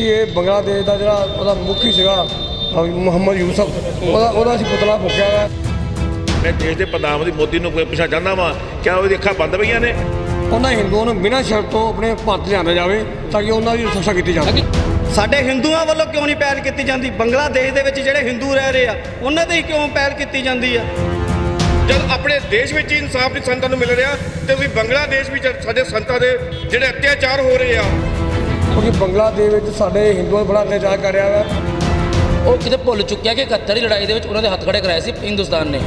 ਅਸੀਂ ਇਹ ਬੰਗਲਾਦੇਸ਼ ਦਾ ਜਿਹੜਾ ਉਹਦਾ ਮੁਖੀ ਸੀਗਾ ਮੁਹੰਮਦ ਯੂਸਫ। ਉਹਦਾ ਉਹਦਾ ਅਸੀਂ ਪੁਤਲਾ ਫੂਕਿਆ ਵਾ ਮੈਂ ਦੇਸ਼ ਦੇ ਪ੍ਰਧਾਨ ਮੰਤਰੀ ਮੋਦੀ ਨੂੰ ਕੋਈ ਪੁੱਛਣਾ ਚਾਹੁੰਦਾ ਵਾਂ ਕਿਆ ਉਹਦੀ ਅੱਖਾਂ ਬੰਦ ਪਈਆਂ ਨੇ? ਉਹਨਾਂ ਹਿੰਦੂਆਂ ਨੂੰ ਬਿਨਾਂ ਸ਼ਰਤ ਤੋਂ ਆਪਣੇ ਭਾਰਤ ਲਿਆਂਦਾ ਜਾਵੇ ਤਾਂ ਕਿ ਉਹਨਾਂ ਦੀ ਸੁਰੱਖਿਆ ਕੀਤੀ ਜਾਵੇ। ਸਾਡੇ ਹਿੰਦੂਆਂ ਵੱਲੋਂ ਕਿਉਂ ਨਹੀਂ ਪਹਿਲ ਕੀਤੀ ਜਾਂਦੀ? ਬੰਗਲਾਦੇਸ਼ ਦੇ ਵਿੱਚ ਜਿਹੜੇ ਹਿੰਦੂ ਰਹਿ ਰਹੇ ਆ ਉਹਨਾਂ ਤੇ ਹੀ ਕਿਉਂ ਪਹਿਲ ਕੀਤੀ ਜਾਂਦੀ ਆ? ਜਦ ਆਪਣੇ ਦੇਸ਼ ਵਿੱਚ ਹੀ ਇਨਸਾਫ ਨਹੀਂ ਸੰਤਾਂ ਨੂੰ ਮਿਲ ਰਿਹਾ ਤੇ ਤੁਸੀਂ ਬੰਗਲਾਦੇਸ਼ ਵਿੱਚ ਸਾਡੇ ਸੰਤਾਂ ਦੇ ਜਿਹੜੇ ਅਤਿਆਚਾਰ ਹੋ ਰਹੇ ਆ ਕਿਉਂਕਿ ਬੰਗਲਾਦੇਸ਼ ਵਿੱਚ ਸਾਡੇ ਹਿੰਦੂਆਂ ਬੜਾ ਅਤਿਆਚਾਰ ਕਰ ਰਿਹਾ ਵਾ। ਉਹ ਕਿਤੇ ਭੁੱਲ ਚੁੱਕਿਆ ਕਿ 71 ਦੀ ਲੜਾਈ ਦੇ ਵਿੱਚ ਉਹਨਾਂ ਦੇ ਹੱਥ ਖੜੇ ਕਰਾਏ ਸੀ ਹਿੰਦੁਸਤਾਨ ਨੇ।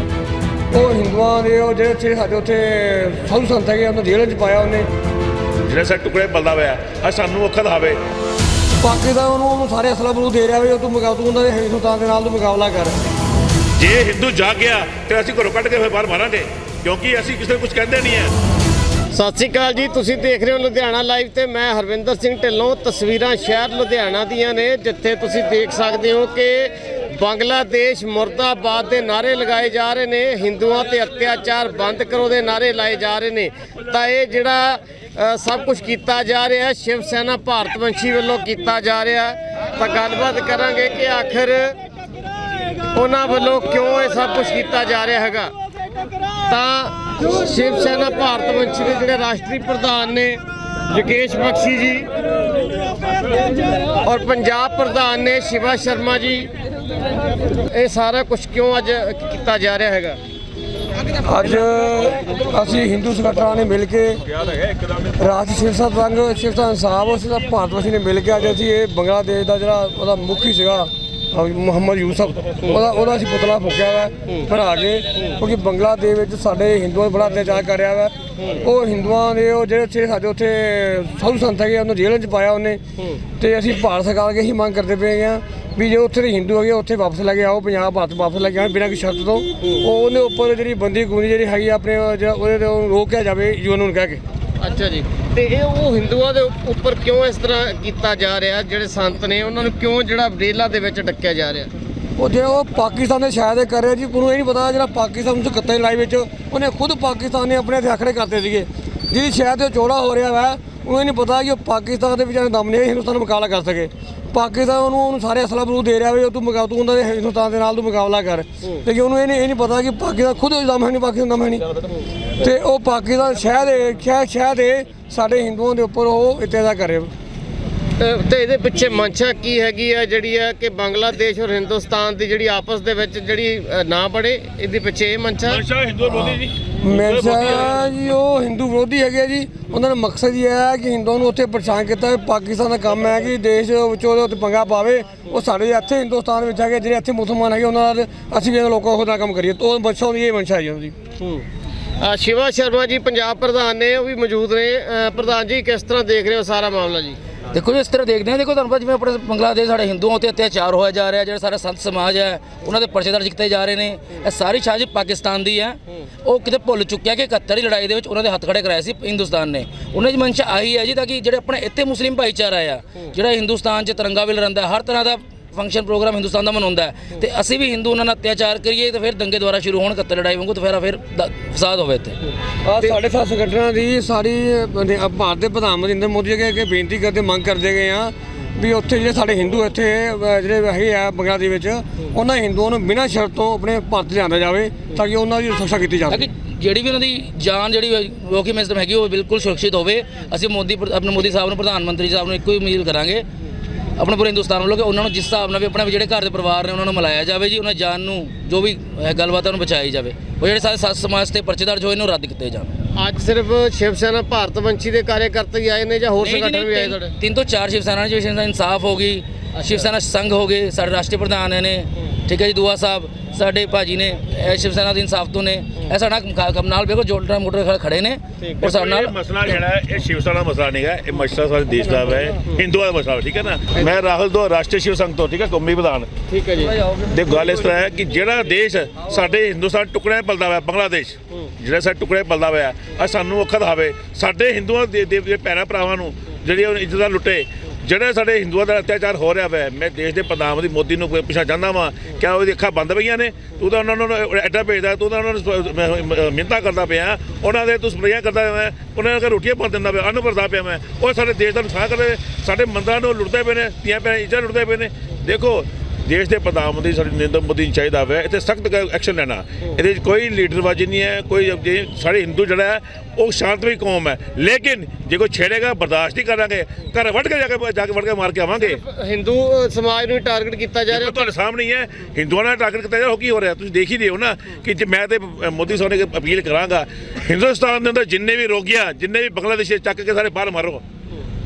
ਉਹ ਹਿੰਦੂਆਂ ਦੇ ਉਹ ਜਿਹੜੇ ਉੱਥੇ ਸਾਡੇ ਉੱਥੇ ਸਾਧੂ ਸੰਤ ਹੈਗੇ ਉਹਨਾਂ ਜੇਲ੍ਹ 'ਚ ਪਾਇਆ ਉਹਨੇ। ਜਿਹੜੇ ਸਾਡੇ ਟੁਕੜੇ ਬਲਦਾ ਹੋਇਆ ਆ ਸਾਨੂੰ ਅੱਖਾਂ ਦਿਖਾਵੇ। ਪਾਕਿਸਤਾਨ ਉਹਨੂੰ ਉਹਨੂੰ ਸਾਰੇ ਅਸਲਾ ਬਰੂ ਦੇ ਰਿਹਾ ਵੀ ਉਹ ਤੂੰ ਮੁਕਾ ਤੂੰ ਉਹਨਾਂ ਦੇ ਹਿੰਦੁਸਤਾਨ ਦੇ ਨਾਲ ਤੂੰ ਮੁਕਾਬਲਾ ਕਰ। ਜੇ ਹਿੰਦੂ ਜਾਗ ਗਿਆ ਤੇ ਅਸੀਂ ਘਰੋਂ ਕੱਢ ਕੇ ਫਿਰ ਬਾਹਰ ਮਾਰਾਂਗੇ ਕਿਉਂਕਿ ਅਸੀਂ ਕਿਸੇ ਨੂੰ ਕੁਝ ਕਹਿੰਦੇ ਨਹੀਂ ਹੈ ਸਤਿ ਸ਼੍ਰੀ ਅਕਾਲ ਜੀ, ਤੁਸੀਂ ਦੇਖ ਰਹੇ ਹੋ ਲੁਧਿਆਣਾ ਲਾਈਵ ਤੇ ਮੈਂ ਹਰਵਿੰਦਰ ਸਿੰਘ ਢਿੱਲੋਂ। ਤਸਵੀਰਾਂ ਸ਼ਹਿਰ ਲੁਧਿਆਣਾ ਦੀਆਂ ਨੇ, ਜਿੱਥੇ ਤੁਸੀਂ ਦੇਖ ਸਕਦੇ ਹੋ ਕਿ ਬੰਗਲਾਦੇਸ਼ ਮੁਰਦਾਬਾਦ ਦੇ ਨਾਰੇ ਲਗਾਏ ਜਾ ਰਹੇ ਨੇ। ਹਿੰਦੂਆਂ ਤੇ ਅਤਿਆਚਾਰ ਬੰਦ ਕਰੋ ਦੇ ਨਾਰੇ ਲਾਏ ਜਾ ਰਹੇ ਨੇ। ਤਾਂ ਇਹ ਜਿਹੜਾ ਸਭ ਕੁਝ ਕੀਤਾ ਜਾ ਰਿਹਾ, ਸ਼ਿਵ ਸੈਨਾ ਭਾਰਤ ਵੰਸ਼ੀ ਵੱਲੋਂ ਕੀਤਾ ਜਾ ਰਿਹਾ। ਤਾਂ ਗੱਲਬਾਤ ਕਰਾਂਗੇ ਕਿ ਆਖਰ ਉਹਨਾਂ ਵੱਲੋਂ ਕਿਉਂ ਇਹ ਸਭ ਕੁਝ ਕੀਤਾ ਜਾ ਰਿਹਾ ਹੈਗਾ। ਤਾਂ ਸ਼ਿਵ ਸੈਨਾ ਭਾਰਤ ਵੰਸ਼ੀ ਦੇ ਜਿਹੜੇ ਰਾਸ਼ਟਰੀ ਪ੍ਰਧਾਨ ਨੇ, ਯੋਗੇਸ਼ ਬਖਸ਼ੀ ਜੀ ਔਰ ਪੰਜਾਬ ਪ੍ਰਧਾਨ ਨੇ ਸ਼ਿਵਾ ਸ਼ਰਮਾ ਜੀ, ਇਹ ਸਾਰਾ ਕੁਝ ਕਿਉਂ ਅੱਜ ਕੀਤਾ ਜਾ ਰਿਹਾ ਹੈਗਾ? ਅੱਜ ਅਸੀਂ ਹਿੰਦੂ ਸੰਗਠਨਾਂ ਨੇ ਮਿਲ ਕੇ ਰਾਸ਼ਟਰੀ ਸ਼ਿਵਸਾ ਸੰਘ ਸਿਰਸਾ ਇਨਸਾਫ ਉਸ ਦਾ ਭਾਰਤ ਵਾਸੀ ਨੇ ਮਿਲ ਕੇ ਅੱਜ ਅਸੀਂ ਇਹ ਬੰਗਲਾਦੇਸ਼ ਦਾ ਜਿਹੜਾ ਉਹਦਾ ਮੁਖੀ ਸੀਗਾ ਮੁਹੰਮਦ ਯੂਸਫ ਉਹਦਾ ਉਹਦਾ ਅਸੀਂ ਪੁਤਲਾ ਫੂਕਿਆ ਵਾ ਭਰਾ ਕੇ, ਕਿਉਂਕਿ ਬੰਗਲਾ ਬੰਗਲਾਦੇਸ਼ ਵਿੱਚ ਸਾਡੇ ਹਿੰਦੂਆਂ 'ਤੇ ਬੜਾ ਅਤਿਆਚਾਰ ਕਰ ਰਿਹਾ ਵਾ। ਉਹ ਹਿੰਦੂਆਂ ਦੇ, ਉਹ ਜਿਹੜੇ ਉੱਥੇ ਸਾਡੇ ਉੱਥੇ ਸਾਧੂ ਸੰਤ ਹੈਗੇ ਉਹਨੂੰ ਜੇਲ੍ਹ 'ਚ ਪਾਇਆ ਉਹਨੇ। ਤੇ ਅਸੀਂ ਭਾਰਤ ਸਰਕਾਰ ਅੱਗੇ ਹੀ ਮੰਗ ਕਰਦੇ ਪਏ ਹਾਂ ਵੀ ਜੇ ਉੱਥੇ ਦੇ ਹਿੰਦੂ ਹੈਗੇ ਉੱਥੇ ਵਾਪਸ ਲੈ ਕੇ ਆਓ, ਪੰਜਾਬ ਭਾਰਤ ਵਾਪਸ ਲੈ ਕੇ ਆਓ, ਬਿਨਾਂ ਕਿਸੇ ਸ਼ਰਤ ਤੋਂ। ਉਹ ਉਹਦੇ ਉੱਪਰ ਜਿਹੜੀ ਬੰਦੀ ਗੂੰਦੀ ਜਿਹੜੀ ਹੈਗੀ ਆ, ਆਪਣੇ ਜਿਹੜਾ ਉਹਦੇ ਤੋਂ ਰੋਕਿਆ ਜਾਵੇ ਯੂਐਨ ਨੂੰ ਕਹਿ ਕੇ। ਅੱਛਾ ਜੀ। ਤੇ ਇਹ ਉਹ ਹਿੰਦੂਆਂ ਦੇ ਉੱਪਰ ਕਿਉਂ ਇਸ ਤਰ੍ਹਾਂ ਕੀਤਾ ਜਾ ਰਿਹਾ? ਜਿਹੜੇ ਸੰਤ ਨੇ, ਉਹਨਾਂ ਨੂੰ ਕਿਉਂ ਜਿਹੜਾ ਰੇਲਾਂ ਦੇ ਵਿੱਚ ਡੱਕਿਆ ਜਾ ਰਿਹਾ? ਉਹ ਜੇ ਉਹ ਪਾਕਿਸਤਾਨ ਦੇ ਸ਼ਾਇਦ ਇਹ ਕਰ ਰਿਹਾ ਜੀ, ਉਹਨੂੰ ਇਹ ਨਹੀਂ ਪਤਾ ਜਿਹੜਾ ਪਾਕਿਸਤਾਨ ਨੂੰ ਕੱਤੇ ਲਾਈ ਵਿੱਚ, ਉਹਨੇ ਖੁਦ ਪਾਕਿਸਤਾਨ ਨੇ ਆਪਣੇ ਹੱਥ ਆਖੜੇ ਕਰਤੇ ਸੀਗੇ। ਜਿਹਦੀ ਸ਼ਾਇਦ ਉਹ ਚੋੜਾ ਹੋ ਰਿਹਾ ਵਾ, ਉਹਨੂੰ ਇਹ ਨਹੀਂ ਪਤਾ ਕਿ ਉਹ ਪਾਕਿਸਤਾਨ ਦੇ ਵਿਚਾਰੇ ਦਮ ਨੇ, ਹਿੰਦੁਸਤਾਨ ਨੂੰ ਮੁਕਾਬਲਾ ਕਰ ਸਕੇ। ਪਾਕਿਸਤਾਨ ਉਹਨੂੰ ਉਹਨੂੰ ਸਾਰੇ ਅਸਲਾ ਬਰੂ ਦੇ ਰਿਹਾ ਵੀ ਤੂੰ ਮੁਕਾ ਤੂੰ ਉਹਨਾਂ ਦੇ ਹਿੰਦੁਸਤਾਨ ਦੇ ਨਾਲ ਤੂੰ ਮੁਕਾਬਲਾ ਕਰ। ਤੇ ਉਹਨੂੰ ਇਹ ਨਹੀਂ ਇਹ ਨਹੀਂ ਪਤਾ ਕਿ ਪਾਕਿਸਤਾਨ ਖੁਦ ਉਹ ਦਮ ਹੈ ਨਹੀਂ ਪਾਕਿਸਤਾਨ ਦਮ ਹੈ ਨਹੀਂ। ਤੇ ਉਹ ਪਾਕਿਸਤਾਨ ਸ਼ਾਇਦ ਇਹ ਸ਼ਾਇਦ ਸ਼ਾਇਦ ਇਹ ਸਾਡੇ ਹਿੰਦੂਆਂ ਦੇ ਉੱਪਰ ਉਹ ਇਤਿਆਜ਼ਾ ਕਰ। ਰਿਹਾ ਤੇ- ਇਹਦੇ ਪਿੱਛੇ ਮਨਸ਼ਾ ਕੀ ਹੈਗੀ ਆ ਜਿਹੜੀ ਆ ਕਿ ਬੰਗਲਾਦੇਸ਼ ਔਰ ਹਿੰਦੁਸਤਾਨ ਦੀ ਜਿਹੜੀ ਆਪਸ ਦੇ ਵਿੱਚ ਜਿਹੜੀ ਨਾ ਬੜੇ ਇਹਦੇ ਪਿੱਛੇ ਇਹ ਮਨਸ਼ਾ ਮਨਸ਼ਾ ਹਿੰਦੂ ਵਿਰੋਧੀ ਜੀ। ਮੇਰਾ ਜੀ ਉਹ ਹਿੰਦੂ ਵਿਰੋਧੀ ਹੈਗੇ ਆ ਜੀ ਉਹਨਾਂ ਦਾ ਮਕਸਦ ਇਹ ਹੈ ਕਿ ਹਿੰਦੂਆਂ ਨੂੰ ਉੱਥੇ ਪਰੇਸ਼ਾਨ ਕੀਤਾ ਹੈ ਪਾਕਿਸਤਾਨ ਦਾ ਕੰਮ ਹੈ ਕਿ ਦੇਸ਼ ਵਿੱਚ ਉਹਦੇ ਉੱਤੇ ਪੰਗਾ ਪਾਵੇ ਉਹ ਸਾਡੇ ਇੱਥੇ ਹਿੰਦੁਸਤਾਨ ਵਿੱਚ ਹੈਗੇ ਜਿਹੜੇ ਇੱਥੇ ਮੁਸਲਮਾਨ ਹੈਗੇ ਉਹਨਾਂ ਨਾਲ ਅਸੀਂ ਵੀ ਲੋਕਾਂ ਉਹਦਾ ਕੰਮ ਕਰੀਏ ਤਾਂ ਉਹ ਮਨਸ਼ਾ ਦੀ ਇਹ ਮਨਸ਼ਾ ਹੈ ਜੀ ਆ ਸ਼ਿਵਾ ਸ਼ਰਮਾ ਜੀ ਪੰਜਾਬ ਪ੍ਰਧਾਨ ਨੇ ਉਹ ਵੀ ਮੌਜੂਦ ਨੇ। ਪ੍ਰਧਾਨ ਜੀ ਕਿਸ ਤਰ੍ਹਾਂ ਦੇਖ ਰਹੇ ਹੋ ਸਾਰਾ ਮਾਮਲਾ ਜੀ? ਦੇਖੋ ਜੀ, ਇਸ ਤਰ੍ਹਾਂ ਦੇਖਦੇ ਹਾਂ। ਦੇਖੋ, ਤੁਹਾਨੂੰ ਪਤਾ ਜਿਵੇਂ ਆਪਣੇ ਬੰਗਲਾਦੇਸ਼, ਸਾਡੇ ਹਿੰਦੂਆਂ ਉੱਤੇ ਅਤਿਆਚਾਰ ਹੋਇਆ ਜਾ ਰਿਹਾ, ਜਿਹੜਾ ਸਾਡਾ ਸੰਤ ਸਮਾਜ ਹੈ, ਉਹਨਾਂ ਦੇ ਪਰਚੇ ਦਰਜ ਕੀਤੇ ਜਾ ਰਹੇ ਨੇ। ਇਹ ਸਾਰੀ ਸਾਜ਼ਿਸ਼ ਪਾਕਿਸਤਾਨ ਦੀ ਹੈ। ਉਹ ਕਿਤੇ ਭੁੱਲ ਚੁੱਕਿਆ ਕਿ 71 ਦੀ ਲੜਾਈ ਦੇ ਵਿੱਚ ਉਹਨਾਂ ਦੇ ਹੱਥ ਖੜੇ ਕਰਾਏ ਸੀ ਹਿੰਦੁਸਤਾਨ ਨੇ। ਉਹਨਾਂ ਦੀ ਮਨਸ਼ਾ ਆਹੀ ਹੈ ਜੀ ਤਾਂ ਕਿ ਜਿਹੜੇ ਆਪਣੇ ਇੱਥੇ ਮੁਸਲਿਮ ਭਾਈਚਾਰਾ ਆ, ਜਿਹੜਾ ਹਿੰਦੁਸਤਾਨ 'ਚ ਤਿਰੰਗਾ ਵੀ ਲਹਿਰਾਉਂਦਾ ਹਰ ਤਰ੍ਹਾਂ ਦਾ ਫੰਕਸ਼ਨ ਪ੍ਰੋਗਰਾਮ ਹਿੰਦੁਸਤਾਨ ਦਾ ਮਨਾਉਂਦਾ ਹੈ। ਤੇ ਅਸੀਂ ਵੀ ਹਿੰਦੂ ਉਹਨਾਂ ਨਾਲ ਅਤਿਆਚਾਰ ਕਰੀਏ ਤੇ ਫਿਰ ਦੰਗੇ ਦੁਆਰਾ ਸ਼ੁਰੂ ਹੋਣ 71 ਲੜਾਈ ਵਾਂਗੂ ਤੇ ਫਿਰ ਫਿਰ ਫਸਾਦ ਹੋਵੇ ਇੱਥੇ। ਆ ਸਾਡੇ ਸਾਥ ਸੰਗਠਨਾਂ ਦੀ ਸਾਰੀ ਭਾਰਤ ਦੇ ਪ੍ਰਧਾਨ ਮੰਤਰੀ ਨਰਿੰਦਰ ਮੋਦੀ ਅੱਗੇ ਅੱਗੇ ਬੇਨਤੀ ਕਰਦੇ ਮੰਗ ਕਰਦੇ ਗਏ ਆ ਵੀ ਉੱਥੇ ਜਿਹੜੇ ਸਾਡੇ ਹਿੰਦੂ ਇੱਥੇ ਜਿਹੜੇ ਹੈਗੇ ਆ ਬੰਗਲਾਦੇਸ਼ ਵਿੱਚ ਉਹਨਾਂ ਹਿੰਦੂਆਂ ਨੂੰ ਬਿਨਾਂ ਸ਼ਰਤ ਤੋਂ ਆਪਣੇ ਭਾਰਤ ਲਿਆਂਦਾ ਜਾਵੇ ਤਾਂ ਕਿ ਉਹਨਾਂ ਦੀ ਸੁਰੱਖਿਆ ਕੀਤੀ ਕਿ ਜਿਹੜੀ ਵੀ ਉਹਨਾਂ ਦੀ ਜਾਨ ਜਿਹੜੀ ਡਾਕੂਮੈਂਟਸ ਹੈਗੀ ਉਹ ਬਿਲਕੁਲ ਸੁਰੱਖਿਅਤ ਹੋਵੇ। ਅਸੀਂ ਮੋਦੀ ਆਪਣੇ ਮੋਦੀ ਸਾਹਿਬ ਨੂੰ ਪ੍ਰਧਾਨ ਮੰਤਰੀ ਸਾਹਿਬ ਨੂੰ ਇੱਕੋ ਹੀ ਉਮੀਦ ਕਰਾਂਗੇ ਆਪਣੇ ਪੂਰੇ ਹਿੰਦੁਸਤਾਨ ਵੱਲੋਂ ਕਿ ਉਹਨਾਂ ਨੂੰ ਜਿਸ ਹਿਸਾਬ ਨਾਲ ਵੀ ਆਪਣੇ ਜਿਹੜੇ ਘਰ ਦੇ ਪਰਿਵਾਰ ਨੇ ਉਹਨਾਂ ਨੂੰ ਮਿਲਾਇਆ ਜਾਵੇ ਜੀ ਉਹਨਾਂ ਜਾਨ ਨੂੰ ਜੋ ਵੀ ਗੱਲਬਾਤ ਉਹਨੂੰ ਬਚਾਈ ਜਾਵੇ। ਉਹ ਜਿਹੜੇ ਸਾਰੇ ਸੱਤ ਸਮਾਜ ਤੇ ਪਰਚੇਦਾਰ ਹੋਏ ਨੇ ਉਹ ਰੱਦ ਕੀਤੇ ਜਾਣ। ਅੱਜ ਸਿਰਫ ਸ਼ਿਵ ਸੈਨਾ ਭਾਰਤ ਵੰਸ਼ੀ ਦੇ ਕਾਰਜਕਰਤਾ ਹੀ ਆਏ ਨੇ ਜਾਂ ਹੋਰ ਜੀ, ਸੰਗਠਨ ਵੀ ਆਏ ਤੁਹਾਡੇ? ਤਿੰਨ ਤੋਂ ਚਾਰ ਸ਼ਿਵ ਸੈਨਾ ਜੀ ਸ਼ਿਵ ਸੈਨਾ ਇਨਸਾਫ ਹੋ ਗਈ ਸ਼ਿਵ ਸੈਨਾ ਸੰਘ ਹੋ ਗਏ ਸਾਡੇ ਰਾਸ਼ਟਰੀ ਪ੍ਰਧਾਨ ਨੇ। ਠੀਕ ਹੈ ਜੀ ਦੁਆ ਸਾਹਿਬ ਸਾਡੇ ਭਾਜੀ ਨੇ ਇਹ ਸ਼ਿਵ ਸੈਨਾ ਦੇ ਇਨਸਾਫ ਤੋਂ ਨੇ ਇਹ ਸਾਡਾ ਕੰਮ ਨਾਲ ਵੇਖੋ ਜੋਲਟਾ ਮੋਟਰ ਖੜੇ ਨੇ ਔਰ ਸਾਡੇ ਨਾਲ ਮਸਲਾ ਜਿਹੜਾ ਹੈ, ਇਹ ਸ਼ਿਵ ਸੈਨਾ ਮਸਲਾ ਨਹੀਂ ਹੈ ਇਹ ਮਸਲਾ ਸਾਡੇ ਦੇਸ਼ ਦਾ ਹੈ ਹਿੰਦੂਆਂ ਦਾ ਮਸਲਾ ਹੈ, ਠੀਕ ਹੈ ਨਾ? ਮੈਂ ਰਾਹੁਲ ਦੋ ਰਾਸ਼ਟਰੀ ਸ਼ਿਵ ਸੰਘ ਤੋਂ ਠੀਕ ਹੈ ਕੌਮੀ ਪ੍ਰਧਾਨ। ਠੀਕ ਹੈ ਜੀ। ਦੇ ਗੱਲ ਇਸ ਤਰ੍ਹਾਂ ਹੈ ਕਿ ਜਿਹੜਾ ਦੇਸ਼ ਸਾਡੇ ਹਿੰਦੁਸਤਾਨ ਟੁਕੜਿਆਂ 'ਚ ਪਲਦਾ ਹੋਇਆ ਬੰਗਲਾਦੇਸ਼ ਜਿਹੜਾ ਸਾਡੇ ਟੁਕੜੇ 'ਚ ਪਲਦਾ ਹੋਇਆ ਆ ਸਾਨੂੰ ਅੱਖਾਂ ਦਿਖਾਵੇ ਸਾਡੇ ਹਿੰਦੂਆਂ ਦੇ ਦੇ ਦੇ ਭੈਣਾਂ ਭਰਾਵਾਂ ਨੂੰ ਜਿਹੜੀ ਉਹ ਇੱਜ਼ਤਾਂ ਲੁੱਟੇ ਜਿਹੜਾ ਸਾਡੇ ਹਿੰਦੂਆਂ ਦਾ ਅਤਿਆਚਾਰ ਹੋ ਰਿਹਾ ਵੈ, ਮੈਂ ਦੇਸ਼ ਦੇ ਪ੍ਰਧਾਨ ਮੰਤਰੀ ਮੋਦੀ ਨੂੰ ਪੁੱਛਣਾ ਚਾਹੁੰਦਾ ਵਾਂ, ਕਿਆ ਉਹਦੀ ਅੱਖਾਂ ਬੰਦ ਪਈਆਂ ਨੇ? ਤੂੰ ਤਾਂ ਉਹਨਾਂ ਨੂੰ ਐਡਾ ਭੇਜਦਾ, ਤੂੰ ਤਾਂ ਉਹਨਾਂ ਨੂੰ ਮਿੰਤਾ ਕਰਦਾ ਪਿਆ, ਉਹਨਾਂ ਦੇ ਤੂੰ ਸਪਰੇਆਂ ਕਰਦਾ ਪਿਆ, ਉਹਨਾਂ ਨੂੰ ਰੋਟੀਆਂ ਪਾ ਦਿੰਦਾ ਪਿਆ, ਅੰਨ ਭਰਦਾ ਪਿਆ ਮੈਂ। ਉਹ ਸਾਡੇ ਦੇਸ਼ ਦਾ ਨੁਕਸਾਨ ਕਰ, ਸਾਡੇ ਮੰਦਰਾਂ ਨੂੰ ਲੁੱਟਦੇ ਪਏ ਨੇ ਧੀਆਂ ਪੈ ਇੱਜ਼ਤ ਲੁੱਟਦੇ ਪਏ ਨੇ। ਦੇਖੋ ਦੇਸ਼ ਦੇ ਪ੍ਰਧਾਨ ਮੰਤਰੀ ਸਾਡੇ ਨਰਿੰਦਰ ਮੋਦੀ ਨੂੰ ਚਾਹੀਦਾ ਹੈ ਇੱਥੇ ਸਖਤ ਐਕਸ਼ਨ ਲੈਣਾ। ਇਹਦੇ ਵਿੱਚ ਕੋਈ ਲੀਡਰਬਾਜ਼ੀ ਨਹੀਂ ਹੈ ਕੋਈ ਸਾਡੇ ਹਿੰਦੂ ਜਿਹੜਾ ਹੈ ਉਹ ਸ਼ਾਂਤਮਈ ਕੌਮ ਹੈ। ਲੇਕਿਨ ਜੇ ਕੋਈ ਛੇੜੇਗਾ ਬਰਦਾਸ਼ਤ ਨਹੀਂ ਕਰਾਂਗੇ ਘਰ ਵੱਢ ਕੇ ਜਾ ਕੇ ਜਾ ਕੇ ਵੱਢ ਕੇ ਮਾਰ ਕੇ ਆਵਾਂਗੇ। ਹਿੰਦੂ ਸਮਾਜ ਨੂੰ ਟਾਰਗੇਟ ਕੀਤਾ ਜਾ ਰਿਹਾ। ਤੁਹਾਡੇ ਸਾਹਮਣੇ ਹੀ ਹਿੰਦੂਆਂ ਨਾਲ ਟਾਰਗੇਟ ਕੀਤਾ ਜਾ ਰਿਹਾ ਕੀ ਹੋ ਰਿਹਾ? ਤੁਸੀਂ ਦੇਖ ਹੀ ਰਹੇ ਹੋ ਨਾ ਕਿ ਜੇ ਮੈਂ ਤੇ ਮੋਦੀ ਸਾਹਿਬ ਨੇ ਅਪੀਲ ਕਰਾਂਗਾ ਹਿੰਦੁਸਤਾਨ ਦੇ ਅੰਦਰ ਜਿੰਨੇ ਵੀ ਰੋਗੀਆਂ ਜਿੰਨੇ ਵੀ ਬੰਗਲਾਦੇਸ਼ੀ ਚੱਕ ਕੇ ਸਾਰੇ ਬਾਹਰ ਮਾਰੋ।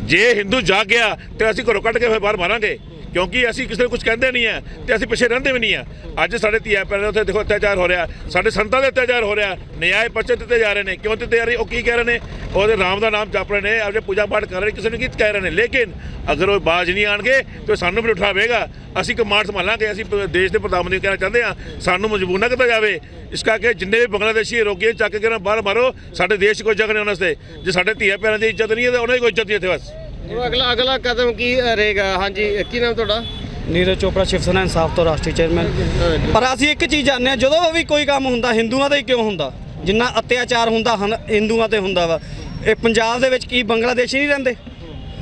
ਜੇ ਹਿੰਦੂ ਜਾਗ ਗਿਆ ਤੇ ਅਸੀਂ ਘਰੋਂ ਕੱਢ ਕੇ ਫਿਰ ਬਾਹਰ ਮਾਰਾਂਗੇ। ਕਿਉਂਕਿ ਅਸੀਂ ਕਿਸੇ ਨੂੰ ਕੁਝ ਕਹਿੰਦੇ ਨਹੀਂ ਆ ਤੇ ਅਸੀਂ ਪਿੱਛੇ ਰਹਿੰਦੇ ਵੀ ਨਹੀਂ ਆ ਅੱਜ ਸਾਡੇ ਧੀਆ ਪੈਣੇ ਉੱਥੇ ਦੇਖੋ ਅਤਿਆਚਾਰ ਹੋ ਰਿਹਾ ਸਾਡੇ ਸੰਤਾਂ ਦੇ ਅਤਿਆਚਾਰ ਹੋ ਰਿਹਾ ਨਿਆਂ ਪਰਚੇ ਦਿੱਤੇ ਜਾ ਰਹੇ ਨੇ। ਕਿਉਂ ਦਿੱਤੇ ਜਾ ਰਹੇ? ਉਹ ਕੀ ਕਹਿ ਰਹੇ ਨੇ? ਉਹਦੇ ਰਾਮ ਦਾ ਨਾਮ ਜਪ ਰਹੇ ਨੇ। ਆਪਣੇ ਪੂਜਾ ਪਾਠ ਕਰ ਰਹੇ ਨੇ। ਕਿਸੇ ਨੂੰ ਕੀ ਕਹਿ ਰਹੇ ਨੇ? ਲੇਕਿਨ ਅਗਰ ਉਹ ਬਾਜ ਨਹੀਂ ਆਣਗੇ, ਤੇ ਸਾਨੂੰ ਵੀ ਉਠਾਵੇਗਾ। ਅਸੀਂ ਕਮਾਂਡ ਸੰਭਾਲਾਂਗੇ। ਅਸੀਂ ਪ- ਦੇਸ਼ ਦੇ ਪ੍ਰਧਾਨ ਮੰਤਰੀ ਕਹਿਣਾ ਚਾਹੁੰਦੇ ਆ ਸਾਨੂੰ ਮਜਬੂਰ ਨਾ ਕੀਤਾ ਜਾਵੇ। ਇਸ ਕਰਕੇ ਜਿੰਨੇ ਵੀ ਬੰਗਲਾਦੇਸ਼ੀ ਰੋਗੀਆਂ ਚੱਕ ਕੇ ਨਾ ਬਾਹਰ ਮਾਰੋ। ਸਾਡੇ ਦੇਸ਼ 'ਚ ਕੋਈ ਜਗ੍ਹਾ ਨਹੀਂ ਉਹਨਾਂ ਵਾਸਤੇ। ਜੇ ਸਾਡੇ ਧੀਆ ਪੈਰਾਂ ਦੀ ਇੱਜ਼ਤ ਨਹੀਂ ਹੈ, ਤਾਂ ਉਹਨਾਂ ਦੀ ਕੋਈ ਇੱਜ਼ਤ ਨਹੀਂ ਇੱਥੇ ਬਸ। ਹੁਣ ਅਗਲਾ ਅਗਲਾ ਕਦਮ ਕੀ ਰਹੇਗਾ? ਹਾਂਜੀ ਕੀ ਨਾਮ ਤੁਹਾਡਾ? ਨੀਰਜ ਚੋਪੜਾ ਸ਼ਿਵ ਸੈਨਾ ਇਨਸਾਫ ਤੋਂ ਰਾਸ਼ਟਰੀ ਚੇਅਰਮੈਨ। ਪਰ ਅਸੀਂ ਇੱਕ ਚੀਜ਼ ਜਾਣਦੇ ਹਾਂ ਜਦੋਂ ਵੀ ਕੋਈ ਕੰਮ ਹੁੰਦਾ ਹਿੰਦੂਆਂ ਦਾ ਹੀ ਕਿਉਂ ਹੁੰਦਾ? ਜਿੰਨਾ ਅਤਿਆਚਾਰ ਹੁੰਦਾ ਹਨ- ਹਿੰਦੂਆਂ ਤੇ ਹੁੰਦਾ ਵਾ। ਇਹ ਪੰਜਾਬ ਦੇ ਵਿੱਚ ਕੀ ਬੰਗਲਾਦੇਸ਼ੀ ਨਹੀਂ ਰਹਿੰਦੇ?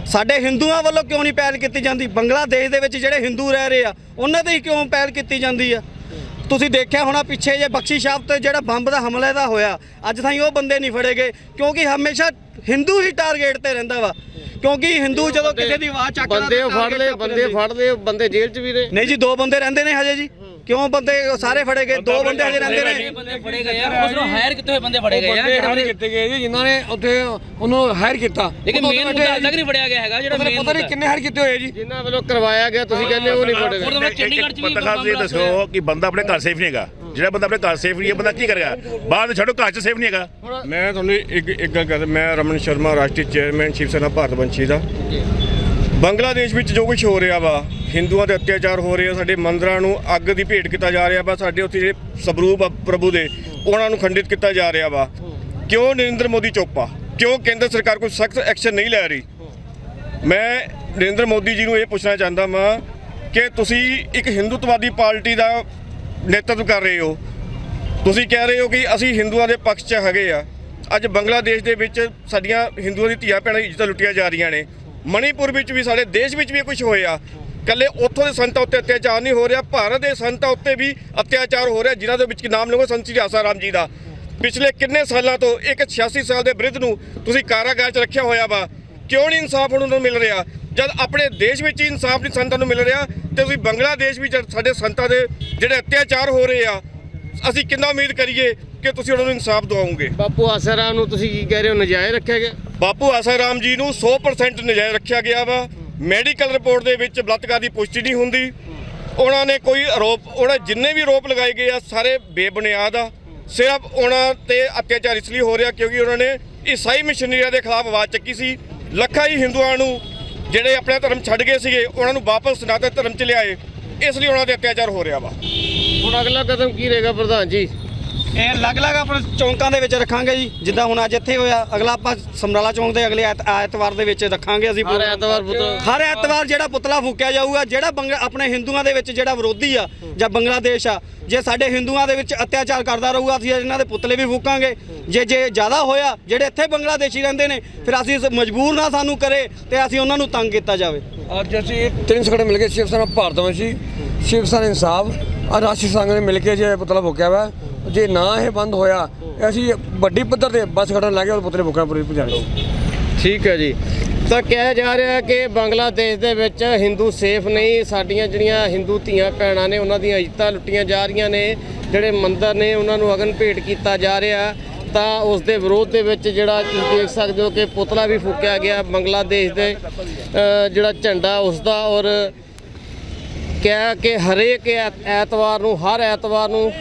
ਸਾਡੇ ਹਿੰਦੂਆਂ ਵੱਲੋਂ ਕਿਉਂ ਨਹੀਂ ਪਹਿਲ ਕੀਤੀ ਜਾਂਦੀ? ਬੰਗਲਾਦੇਸ਼ ਦੇ ਵਿੱਚ ਜਿਹੜੇ ਹਿੰਦੂ ਰਹਿ ਰਹੇ ਆ ਉਹਨਾਂ ਤੇ ਹੀ ਕਿਉਂ ਪਹਿਲ ਕੀਤੀ ਜਾਂਦੀ ਆ? ਤੁਸੀਂ ਦੇਖਿਆ ਹੋਣਾ ਪਿੱਛੇ ਜੇ ਬਖਸ਼ੀ ਸਾਹਿਬ ਤੇ ਜਿਹੜਾ ਬੰਬ ਦਾ ਹਮਲਾ ਦਾ ਹੋਇਆ ਅੱਜ ਤਾਈਂ ਉਹ ਬੰਦੇ ਨਹੀਂ ਫੜੇ ਗਏ ਕਿਉਂਕਿ ਹਮੇਸ਼ਾ ਹਿੰਦੂ ਹੀ ਟਾਰਗੇਟ ਤੇ ਰਹਿੰਦਾ ਵਾ। ਕਿਉਂਕਿ ਹਿੰਦੂ ਜਦੋਂ ਕਿਸੇ ਦੀ ਆਵਾਜ਼ ਚੱਕਦਾ ਬੰਦੇ ਫੜ ਲਏ ਬੰਦੇ ਫੜ ਲਏ ਬੰਦੇ ਜੇਲ੍ਹ 'ਚ ਵੀ ਨੇ। ਨਹੀਂ ਜੀ ਦੋ ਬੰਦੇ ਰਹਿੰਦੇ ਨੇ ਹਜੇ ਜੀ। ਕਿਉਂ ਬੰਦੇ ਸਾਰੇ ਫੜੇ ਗਏ? ਦੋ ਬੰਦੇ ਹਜੇ ਰਹਿੰਦੇ ਨੇ। ਬੰਦੇ ਫੜੇ ਗਏ ਆ ਉਸ ਨੂੰ ਹਾਇਰ ਕੀਤੇ ਹੋਏ ਬੰਦੇ ਫੜੇ ਗਏ ਬੰਦੇ ਹਾਇਰ ਆ ਕੀਤੇ ਗਏ ਜੀ ਜਿਨ੍ਹਾਂ ਨੇ ਉੱਥੇ ਉਹਨੂੰ ਹਾਇਰ ਕੀਤਾ। ਲੇਕਿਨ ਉਦੋਂ ਮੇਨ ਬੈਠੇ ਮੁੱਦਾ ਆ ਅੱਜ ਤੱਕ ਨਹੀਂ ਫੜਿਆ ਗਿਆ ਹੈਗਾ ਜਿਹੜਾ ਜੀ। ਮੇਨ ਪਤਾ ਨਹੀਂ ਕਿੰਨੇ ਹਾਇਰ ਕੀਤੇ ਹੋਏ ਜੀ। ਜਿਨ੍ਹਾਂ ਵੱਲੋਂ ਕਰਵਾਇਆ ਗਿਆ ਤੁਸੀਂ ਕਹਿੰਦੇ ਉਹ ਨਹੀਂ ਫੜੇ ਗਏ। ਉਹਦੇ ਵਿੱਚ ਚੰਡੀਗੜ੍ਹ 'ਚ ਵੀ ਪੱਤਰਕਾਰ ਜੀ ਬੰਬ ਦੱਸੋ ਕਿ ਬੰਦਾ ਆਪਣੇ ਘਰ ਸੇਫ ਨਹੀਂ ਹੈਗਾ। ਜਿਹੜਾ ਬੰਦਾ ਆਪਣੇ ਘਰ ਸੇਫ ਨਹੀਂ ਹੈ ਬੰਦਾ ਕੀ ਕਰੇਗਾ ਬਾਹਰ ਛੱਡੋ ਘਰ 'ਚ ਸੇਫ ਨਹੀਂ ਹੈਗਾ। ਮੈਂ ਤੁਹਾਨੂੰ ਇੱਕ ਇੱਕ ਗੱਲ ਕਰਦਾ ਮੈਂ ਰਮਨ ਸ਼ਰਮਾ ਰਾਸ਼ਟਰੀ ਚੇਅਰਮੈਨ ਸ਼ਿਵ ਸੈਨਾ ਭਾਰਤ ਵੰਸ਼ੀ ਦਾ ਬੰਗਲਾਦੇਸ਼ ਵਿੱਚ ਜੋ ਕੁਝ ਹੋ ਰਿਹਾ ਵਾ ਹਿੰਦੂਆਂ ਦੇ ਅਤਿਆਚਾਰ ਹੋ ਰਹੇ ਆ, ਸਾਡੇ ਮੰਦਰਾਂ ਨੂੰ ਅੱਗ ਦੀ ਭੇਟ ਕੀਤਾ ਜਾ ਰਿਹਾ ਵਾ, ਸਾਡੇ ਉੱਥੇ ਜਿਹੜੇ ਸਵਰੂਪ ਆ, ਪ੍ਰਭੂ ਦੇ, ਉਹਨਾਂ ਨੂੰ ਖੰਡਿਤ ਕੀਤਾ ਜਾ ਰਿਹਾ ਵਾ। ਕਿਉਂ ਨਰਿੰਦਰ ਮੋਦੀ ਚੁੱਪ ਆ? ਕਿਉਂ ਕੇਂਦਰ ਸਰਕਾਰ ਕੋਈ ਸਖਤ ਐਕਸ਼ਨ ਨਹੀਂ ਲੈ ਰਹੀ? ਮੈਂ ਨਰਿੰਦਰ ਮੋਦੀ ਜੀ ਨੂੰ ਇਹ ਪੁੱਛਣਾ ਚਾਹੁੰਦਾ ਹਾਂ ਕਿ ਤੁਸੀਂ ਇੱਕ ਹਿੰਦੂਤਵਾਦੀ ਪਾਰਟੀ ਦਾ ਨੇਤਰਤਵ ਕਰ ਰਹੇ ਹੋ। ਤੁਸੀਂ ਕਹਿ ਰਹੇ ਹੋ ਕਿ ਅਸੀਂ ਹਿੰਦੂਆਂ ਦੇ ਪੱਖ 'ਚ ਹੈਗੇ ਆ। ਅੱਜ ਬੰਗਲਾਦੇਸ਼ ਦੇ ਵਿੱਚ ਸਾਡੀਆਂ ਹਿੰਦੂਆਂ ਦੀ ਧੀਆਂ ਭੈਣਾਂ ਦੀ ਇੱਜ਼ਤਾਂ ਲੁੱਟੀਆਂ ਜਾ ਰਹੀਆਂ ਨੇ। ਮਣੀਪੁਰ ਵਿੱਚ ਵੀ, ਸਾਡੇ ਦੇਸ਼ ਵਿੱਚ ਵੀ ਕੁਝ ਹੋਇਆ। ਕੱਲੇ ਉੱਥੋਂ ਦੇ ਸੰਤਾਂ ਉੱਤੇ ਅਤਿਆਚਾਰ ਨਹੀਂ ਹੋ ਰਿਹਾ ਭਾਰਤ ਦੇ ਸੰਤਾਂ ਉੱਤੇ ਵੀ ਅਤਿਆਚਾਰ ਹੋ ਰਿਹਾ ਜਿਨ੍ਹਾਂ ਦੇ ਵਿੱਚ ਨਾਮ ਲਓਗੇ ਸੰਤ ਸ੍ਰੀ ਆਸਾ ਰਾਮ ਜੀ ਦਾ। ਪਿਛਲੇ ਕਿੰਨੇ ਸਾਲਾਂ ਤੋਂ ਇੱਕ 86 ਸਾਲ ਦੇ ਬ੍ਰਿਧ ਨੂੰ ਤੁਸੀਂ ਕਾਰਾਗਾਰ 'ਚ ਰੱਖਿਆ ਹੋਇਆ ਵਾ ਕਿਉਂ ਨਹੀਂ ਇਨਸਾਫ ਉਹਨਾਂ ਨੂੰ ਮਿਲ ਰਿਹਾ? ਜਦ ਆਪਣੇ ਦੇਸ਼ ਵਿੱਚ ਹੀ ਇਨਸਾਫ ਨਹੀਂ ਸੰਤਾਂ ਨੂੰ ਮਿਲ ਰਿਹਾ ਤੇ ਤੁਸੀਂ ਬੰਗਲਾਦੇਸ਼ ਵਿੱਚ ਸਾਡੇ ਸੰਤਾਂ ਦੇ ਜਿਹੜੇ ਅਤਿਆਚਾਰ ਹੋ ਰਹੇ ਆ ਅਸੀਂ ਕਿੰਨਾ ਉਮੀਦ ਕਰੀਏ ਕਿ ਤੁਸੀਂ ਉਹਨਾਂ ਨੂੰ ਇਨਸਾਫ ਦਿਵਾਓਗੇ? ਬਾਪੂ ਆਸਰਾ ਨੂੰ ਤੁਸੀਂ ਕੀ ਕਹਿ ਰਹੇ ਹੋ ਨਜਾਇਜ਼ ਰੱਖਿਆ ਗਿਆ? ਬਾਪੂ ਆਸਾ ਰਾਮ ਜੀ ਨੂੰ 100% ਨਜਾਇਜ਼ ਰੱਖਿਆ ਗਿਆ ਵਾ। ਮੈਡੀਕਲ ਰਿਪੋਰਟ ਦੇ ਵਿੱਚ ਬਲਾਤਕਾਰ ਦੀ ਪੁਸ਼ਟੀ ਨਹੀਂ ਹੁੰਦੀ। ਉਹਨਾਂ ਨੇ ਕੋਈ ਆਰੋਪ, ਉਹਨਾਂ ਜਿੰਨੇ ਵੀ ਆਰੋਪ ਲਗਾਏ ਗਏ ਆ, ਸਾਰੇ ਬੇਬੁਨਿਆਦ ਆ। ਸਿਰਫ ਉਹਨਾਂ ਤੇ ਅਤਿਆਚਾਰ ਇਸ ਲਈ ਹੋ ਰਿਹਾ ਕਿਉਂਕਿ ਉਹਨਾਂ ਨੇ ਈਸਾਈ ਮਿਸ਼ਨਰੀਆਂ ਦੇ ਖਿਲਾਫ ਆਵਾਜ਼ ਚੱਕੀ ਸੀ। ਲੱਖਾਂ ਹੀ ਹਿੰਦੂਆਂ ਨੂੰ ਜਿਹੜੇ ਆਪਣਾ ਧਰਮ ਛੱਡ ਗਏ ਸੀਗੇ, ਉਹਨਾਂ ਨੂੰ ਵਾਪਸ ਸਨਾਤਨ ਧਰਮ ਚ ਲਿਆਏ। ਇਸ ਲਈ ਉਹਨਾਂ ਤੇ ਅਤਿਆਚਾਰ ਹੋ ਰਿਹਾ ਵਾ। ਹੁਣ ਅਗਲਾ ਕਦਮ ਕੀ ਰਹੇਗਾ ਪ੍ਰਧਾਨ ਜੀ? ਇਹ ਅਲੱਗ-ਅਲੱਗ ਆਪਣੇ ਚੌਂਕਾਂ ਦੇ ਵਿੱਚ ਰੱਖਾਂਗੇ ਜੀ ਜਿੱਦਾਂ ਹੁਣ ਅੱਜ ਇੱਥੇ ਹੋਇਆ ਅਗਲਾ ਆਪਾਂ ਸਮਰਾਲਾ ਚੌਂਕ ਦੇ ਅਗਲੇ ਐਤ- ਐਤਵਾਰ ਦੇ ਵਿੱਚ ਰੱਖਾਂਗੇ ਅਸੀਂ ਹਰ ਐਤਵਾਰ ਪੁੱਤ- ਹਰ ਐਤਵਾਰ ਜਿਹੜਾ ਪੁਤਲਾ ਫੂਕਿਆ ਜਾਊਗਾ ਜਿਹੜਾ ਬੰਗ- ਆਪਣੇ ਹਿੰਦੂਆਂ ਦੇ ਵਿੱਚ ਜਿਹੜਾ ਵਿਰੋਧੀ ਆ ਜਾਂ ਬੰਗਲਾਦੇਸ਼ ਆ ਜੇ ਸਾਡੇ ਹਿੰਦੂਆਂ ਦੇ ਵਿੱਚ ਅਤਿਆਚਾਰ ਕਰਦਾ ਰਹੂਗਾ ਅਸੀਂ ਇਹਨਾਂ ਦੇ ਪੁਤਲੇ ਵੀ ਫੂਕਾਂਗੇ। ਜੇ ਜੇ ਜ਼ਿਆਦਾ ਹੋਇਆ ਜਿਹੜੇ ਇੱਥੇ ਬੰਗਲਾਦੇਸ਼ੀ ਰਹਿੰਦੇ ਨੇ ਫਿਰ ਅਸੀਂ ਇਸ ਮਜਬੂਰ ਨਾ ਸਾਨੂੰ ਕਰੇ ਤੇ ਅਸੀਂ ਉਹਨਾਂ ਨੂੰ ਤੰਗ ਕੀਤਾ ਜਾਵੇ। ਅੱਜ ਅਸੀਂ ਤਿੰਨ ਸੰਗਠਨ ਮਿਲ ਕੇ ਸ਼ਿਵ ਸੈਨਾ ਭਾਰਤ ਵੰਸ਼ੀ ਸ਼ਿਵ ਸੈਨਾ ਇਨਸਾਫ ਆ ਰਾਸ਼ਟਰੀ ਸੰਘ ਨੇ ਮਿਲ ਕੇ ਜੇ ਪੁਤਲਾ ਫੂਕਿਆ ਵਾ ਜੇ ਨਾ ਇਹ ਬੰਦ ਹੋਇਆ, ਅਸੀਂ ਵੱਡੀ ਪੱਧਰ ਤੇ ਬੱਸ ਖੜਨ ਲਾ ਕੇ ਉਹ ਪੁਤਲੇ ਫੂਕਣਾ ਠੀਕ ਹੈ ਜੀ। ਤਾਂ ਕਿਹਾ ਜਾ ਰਿਹਾ ਕਿ ਬੰਗਲਾਦੇਸ਼ ਦੇ ਵਿੱਚ ਹਿੰਦੂ ਸੇਫ ਨਹੀਂ, ਸਾਡੀਆਂ ਜਿਹੜੀਆਂ ਹਿੰਦੂ ਧੀਆਂ ਭੈਣਾਂ ਨੇ, ਉਹਨਾਂ ਦੀਆਂ ਇੱਜ਼ਤਾਂ ਲੁੱਟੀਆਂ ਜਾ ਰਹੀਆਂ ਨੇ, ਜਿਹੜੇ ਮੰਦਰ ਨੇ, ਉਹਨਾਂ ਨੂੰ ਅਗਨ ਭੇਟ ਕੀਤਾ ਜਾ ਰਿਹਾ ਤਾਂ ਉਸ ਦੇ ਵਿਰੋਧ ਦੇ ਵਿੱਚ ਜਿਹੜਾ ਤੁਸੀਂ ਦੇਖ ਸਕਦੇ ਹੋ ਕਿ ਪੁਤਲਾ ਵੀ ਫੂਕਿਆ ਗਿਆ ਬੰਗਲਾਦੇਸ਼ ਦੇ ਜਿਹੜਾ ਝੰਡਾ ਉਸ ਦਾ ਔਰ ਕਿਹਾ ਕਿ ਹਰੇਕ ਐ- ਐਤਵਾਰ ਨੂੰ, ਹਰ ਐਤਵਾਰ ਨੂੰ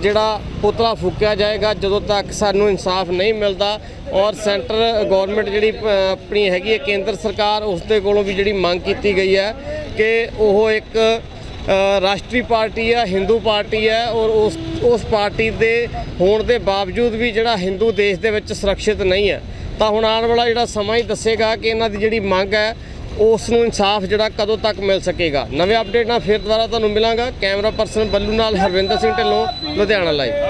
ਜਿਹੜਾ ਪੁਤਲਾ ਫੂਕਿਆ ਜਾਏਗਾ ਜਦੋਂ ਤੱਕ ਸਾਨੂੰ ਇਨਸਾਫ ਨਹੀਂ ਮਿਲਦਾ ਔਰ ਸੈਂਟਰ ਗਵਰਨਮੈਂਟ ਜਿਹੜੀ ਆਪਣੀ ਹੈਗੀ ਹੈ ਕੇਂਦਰ ਸਰਕਾਰ ਉਸ ਦੇ ਕੋਲੋਂ ਵੀ ਜਿਹੜੀ ਮੰਗ ਕੀਤੀ ਗਈ ਹੈ ਕਿ ਉਹ ਇੱਕ ਰਾਸ਼ਟਰੀ ਪਾਰਟੀ ਹੈ, ਹਿੰਦੂ ਪਾਰਟੀ ਹੈ ਔਰ ਉਸ ਉਸ ਪਾਰਟੀ ਦੇ ਹੋਣ ਦੇ ਬਾਵਜੂਦ ਵੀ ਜਿਹੜਾ ਹਿੰਦੂ ਦੇਸ਼ ਦੇ ਵਿੱਚ ਸੁਰੱਖਿਅਤ ਨਹੀਂ ਹੈ। ਤਾਂ ਹੁਣ ਆਉਣ ਵਾਲਾ ਜਿਹੜਾ ਸਮਾਂ ਹੀ ਦੱਸੇਗਾ ਕਿ ਇਹਨਾਂ ਦੀ ਜਿਹੜੀ ਮੰਗ ਹੈ ਉਸ ਨੂੰ ਇਨਸਾਫ ਜਿਹੜਾ ਕਦੋਂ ਤੱਕ ਮਿਲ ਸਕੇਗਾ? ਨਵੇਂ ਅਪਡੇਟ ਨਾਲ ਫਿਰ ਦੁਬਾਰਾ ਤੁਹਾਨੂੰ ਮਿਲਾਂਗਾ। ਕੈਮਰਾ ਪਰਸਨ ਬੱਲੂ ਨਾਲ ਹਰਵਿੰਦਰ ਸਿੰਘ ਢਿੱਲੋਂ, ਲੁਧਿਆਣਾ ਲਾਈਵ